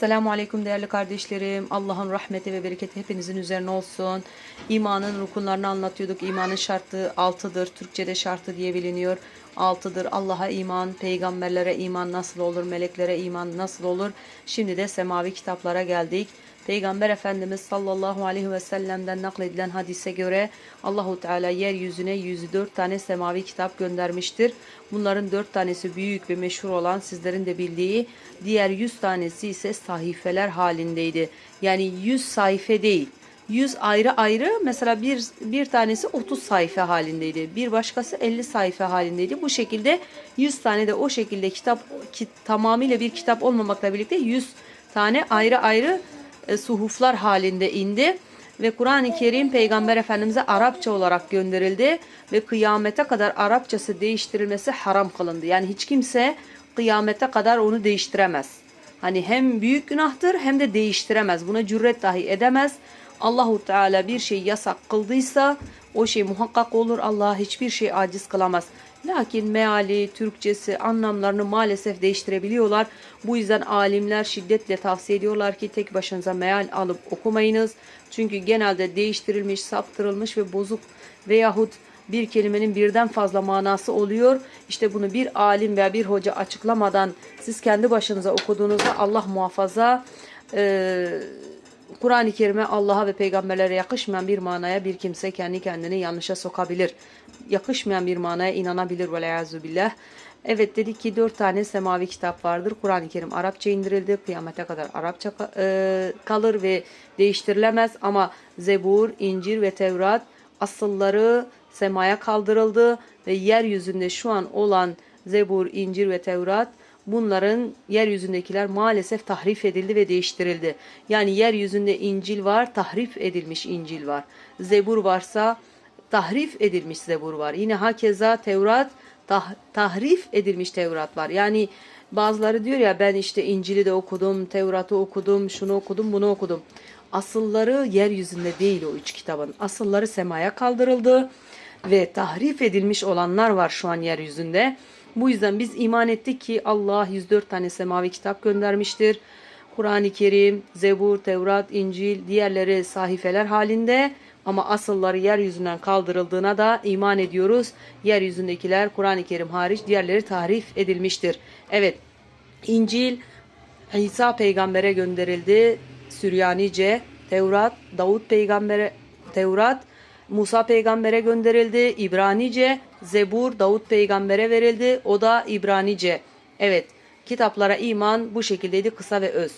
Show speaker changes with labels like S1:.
S1: Selamun Aleyküm değerli kardeşlerim. Allah'ın rahmeti ve bereketi hepinizin üzerine olsun. İmanın rukunlarını anlatıyorduk. İmanın şartı altıdır. Türkçe'de şartı diye biliniyor. Altıdır. Allah'a iman, peygamberlere iman nasıl olur, meleklere iman nasıl olur. Şimdi de semavi kitaplara geldik. Peygamber Efendimiz sallallahu aleyhi ve sellem'den nakledilen hadise göre Allahu Teala yeryüzüne 104 tane semavi kitap göndermiştir. Bunların 4 tanesi büyük ve meşhur olan sizlerin de bildiği, diğer 100 tanesi ise sahifeler halindeydi. Yani 100 sayfa değil. 100 ayrı ayrı mesela bir, bir tanesi 30 sayfa halindeydi. Bir başkası 50 sayfa halindeydi. Bu şekilde 100 tane de o şekilde kitap ki, tamamıyla bir kitap olmamakla birlikte 100 tane ayrı ayrı e, suhuflar halinde indi ve Kur'an-ı Kerim Peygamber Efendimiz'e Arapça olarak gönderildi ve kıyamete kadar Arapçası değiştirilmesi haram kılındı. Yani hiç kimse kıyamete kadar onu değiştiremez. Hani hem büyük günahtır hem de değiştiremez. Buna cüret dahi edemez. Allahu Teala bir şey yasak kıldıysa o şey muhakkak olur. Allah hiçbir şey aciz kılamaz. Lakin meali, Türkçesi, anlamlarını maalesef değiştirebiliyorlar. Bu yüzden alimler şiddetle tavsiye ediyorlar ki tek başınıza meal alıp okumayınız. Çünkü genelde değiştirilmiş, saptırılmış ve bozuk veyahut bir kelimenin birden fazla manası oluyor. İşte bunu bir alim veya bir hoca açıklamadan siz kendi başınıza okuduğunuzda Allah muhafaza e, Kur'an-ı Kerim'e Allah'a ve peygamberlere yakışmayan bir manaya bir kimse kendi kendini yanlışa sokabilir. Yakışmayan bir manaya inanabilir ve billah. Evet dedik ki dört tane semavi kitap vardır. Kur'an-ı Kerim Arapça indirildi. Kıyamete kadar Arapça e, kalır ve değiştirilemez. Ama Zebur, İncil ve Tevrat asılları semaya kaldırıldı ve yeryüzünde şu an olan Zebur, İncil ve Tevrat bunların yeryüzündekiler maalesef tahrif edildi ve değiştirildi. Yani yeryüzünde İncil var, tahrif edilmiş İncil var. Zebur varsa tahrif edilmiş Zebur var. Yine hakeza Tevrat tah, tahrif edilmiş Tevrat var. Yani bazıları diyor ya ben işte İncil'i de okudum, Tevrat'ı okudum, şunu okudum, bunu okudum. Asılları yeryüzünde değil o üç kitabın. Asılları semaya kaldırıldı ve tahrif edilmiş olanlar var şu an yeryüzünde. Bu yüzden biz iman ettik ki Allah 104 tane semavi kitap göndermiştir. Kur'an-ı Kerim, Zebur, Tevrat, İncil, diğerleri sahifeler halinde ama asılları yeryüzünden kaldırıldığına da iman ediyoruz. Yeryüzündekiler Kur'an-ı Kerim hariç diğerleri tahrif edilmiştir. Evet, İncil İsa peygambere gönderildi. Süryanice, Tevrat, Davut peygambere, Tevrat, Musa peygambere gönderildi. İbranice, Zebur, Davut peygambere verildi. O da İbranice. Evet, kitaplara iman bu şekildeydi kısa ve öz.